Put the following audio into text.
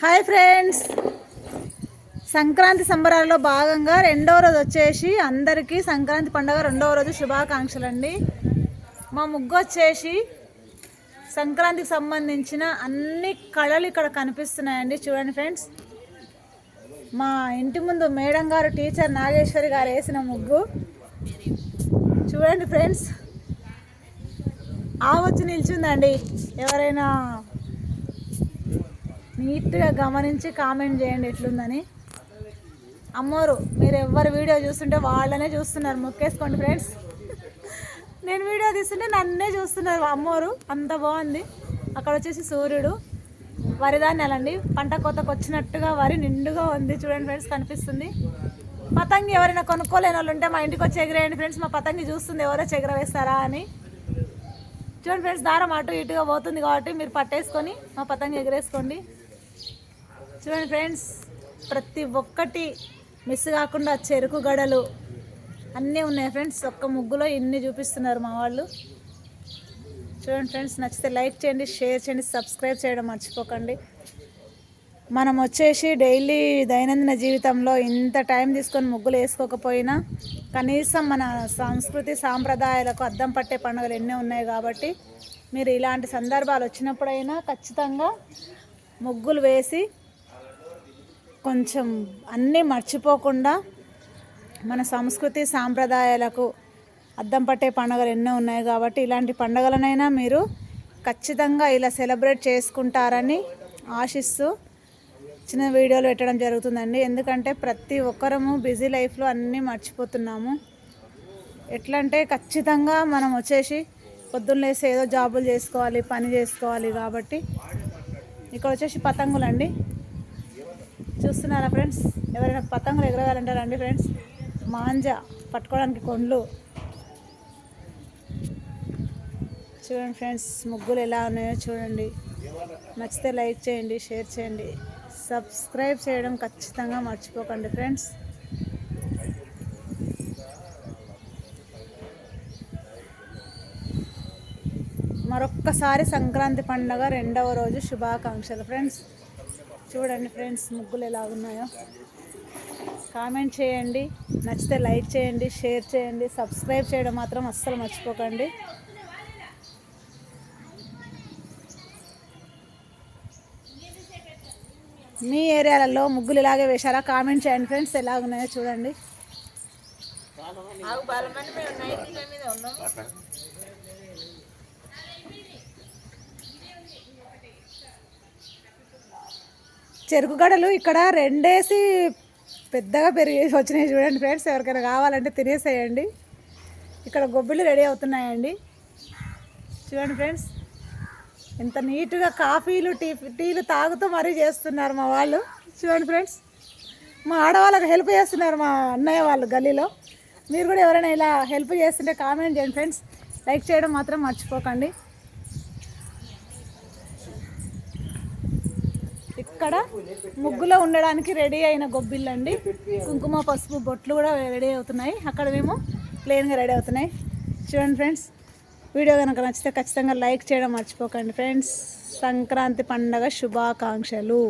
Hi friends. Sankranti సంబరాల్లో భాగంగా రెండవ రోజు వచ్చేసి అందరికీ సంక్రాంతి పండుగ రెండవ రోజు శుభాకాంక్షలు అండి మా ముగ్గు వచ్చేసి సంక్రాంతికి సంబంధించిన అన్ని కళలు ఇక్కడ కనిపిస్తున్నాయండి. చూడండి ఫ్రెండ్స్. మా ఇంటి ముందు మేడం గారు టీచర్ నాగేశ్వరి గారు వేసిన ముగ్గు. చూడండి ఫ్రెండ్స్. ఆ వచ్చి నిల్చుందండి. ఎవరైనా నీట్గా గమనించి కామెంట్ చేయండి ఎట్లుందని. అమ్మోరు మీరు ఎవరు వీడియో చూస్తుంటే వాళ్ళనే చూస్తున్నారు. మొక్కేసుకోండి ఫ్రెండ్స్. నేను వీడియో తీస్తుంటే నన్నే చూస్తున్నారు అమ్మోరు. అంత బాగుంది. అక్కడ వచ్చేసి సూర్యుడు. వరిధాన్యాలండి పంట కోతకు వచ్చినట్టుగా వరి నిండుగా ఉంది. చూడండి ఫ్రెండ్స్ కనిపిస్తుంది. పతంగి ఎవరైనా కొనుక్కోలేని వాళ్ళు ఉంటే మా ఇంటికి వచ్చి ఎగిరేయండి ఫ్రెండ్స్. మా పతంగి చూస్తుంది ఎవరో చెగరవేస్తారా అని. చూడండి ఫ్రెండ్స్ దారం అటు ఇటుగా పోతుంది కాబట్టి మీరు పట్టేసుకొని మా పతంగి ఎగరేసుకోండి. చూడండి ఫ్రెండ్స్ ప్రతి ఒక్కటి మిస్ కాకుండా చెరుకు గడలు అన్నీ ఉన్నాయి ఫ్రెండ్స్. ఒక్క ముగ్గులో ఇన్ని చూపిస్తున్నారు మా వాళ్ళు. చూడండి ఫ్రెండ్స్ నచ్చితే లైక్ చేయండి షేర్ చేయండి సబ్స్క్రైబ్ చేయడం మర్చిపోకండి. మనం వచ్చేసి డైలీ దైనందిన జీవితంలో ఇంత టైం తీసుకొని ముగ్గులు వేసుకోకపోయినా కనీసం మన సంస్కృతి సాంప్రదాయాలకు అద్దం పట్టే పండుగలు ఎన్నో ఉన్నాయి కాబట్టి మీరు ఇలాంటి సందర్భాలు వచ్చినప్పుడైనా ఖచ్చితంగా ముగ్గులు వేసి కొంచెం అన్నీ మర్చిపోకుండా మన సంస్కృతి సాంప్రదాయాలకు అద్దం పట్టే పండుగలు ఎన్నో ఉన్నాయి కాబట్టి ఇలాంటి పండుగలనైనా మీరు ఖచ్చితంగా ఇలా సెలబ్రేట్ చేసుకుంటారని ఆశిస్తూ చిన్న వీడియోలు పెట్టడం జరుగుతుందండి. ఎందుకంటే ప్రతి ఒక్కరము బిజీ లైఫ్లో అన్నీ మర్చిపోతున్నాము. ఎట్లా అంటే ఖచ్చితంగా మనం వచ్చేసి పొద్దున్నేసి ఏదో జాబులు చేసుకోవాలి పని చేసుకోవాలి కాబట్టి ఇక్కడ వచ్చేసి పతంగులండి. చూస్తున్నారా ఫ్రెండ్స్? ఎవరైనా పతంగులు ఎగరగాలంటే రండి ఫ్రెండ్స్. మాంజా పట్టుకోవడానికి కొండ్లు. చూడండి ఫ్రెండ్స్ ముగ్గులు ఎలా ఉన్నాయో చూడండి. నచ్చితే లైక్ చేయండి షేర్ చేయండి. సబ్స్క్రైబ్ చేయడం ఖచ్చితంగా మర్చిపోకండి ఫ్రెండ్స్. మరొక్కసారి సంక్రాంతి పండుగ రెండవ రోజు శుభాకాంక్షలు ఫ్రెండ్స్. చూడండి ఫ్రెండ్స్ ముగ్గులు ఎలా ఉన్నాయో. కామెంట్ చేయండి నచ్చితే లైక్ చేయండి షేర్ చేయండి సబ్స్క్రైబ్ చేయడం మాత్రం అస్సలు మర్చిపోకండి. మీ ఏరియాలలో ముగ్గులు ఇలాగే వేశారా? కామెంట్ చేయండి ఫ్రెండ్స్ ఎలా ఉన్నాయో చూడండి. చెరుకు గడలు ఇక్కడ రెండేసి పెద్దగా పెరిగి వచ్చినాయి చూడండి ఫ్రెండ్స్. ఎవరికైనా కావాలంటే తినేసేయండి. ఇక్కడ గొబ్బిళ్ళు రెడీ అవుతున్నాయండి. చూడండి ఫ్రెండ్స్. ఎంత నీట్గా కాఫీలు టీ టీలు తాగుతూ మరీ చేస్తున్నారు మా వాళ్ళు. చూడండి ఫ్రెండ్స్. మా ఆడవాళ్ళకి హెల్ప్ చేస్తున్నారు మా అన్నయ్య వాళ్ళు గల్లీలో. మీరు కూడా ఎవరైనా ఇలా హెల్ప్ చేస్తుంటే కామెంట్ చేయండి ఫ్రెండ్స్. లైక్ చేయడం మాత్రం మర్చిపోకండి. అక్కడ ముగ్గులో ఉండడానికి రెడీ అయిన గొబ్బిళ్ళండి. కుంకుమ పసుపు బొట్లు కూడా రెడీ అవుతున్నాయి. అక్కడ మేము ప్లెయిన్గా రెడీ అవుతున్నాయి. చూడండి ఫ్రెండ్స్ వీడియో కనుక నచ్చితే ఖచ్చితంగా లైక్ చేయడం మర్చిపోకండి ఫ్రెండ్స్. సంక్రాంతి పండగ శుభాకాంక్షలు.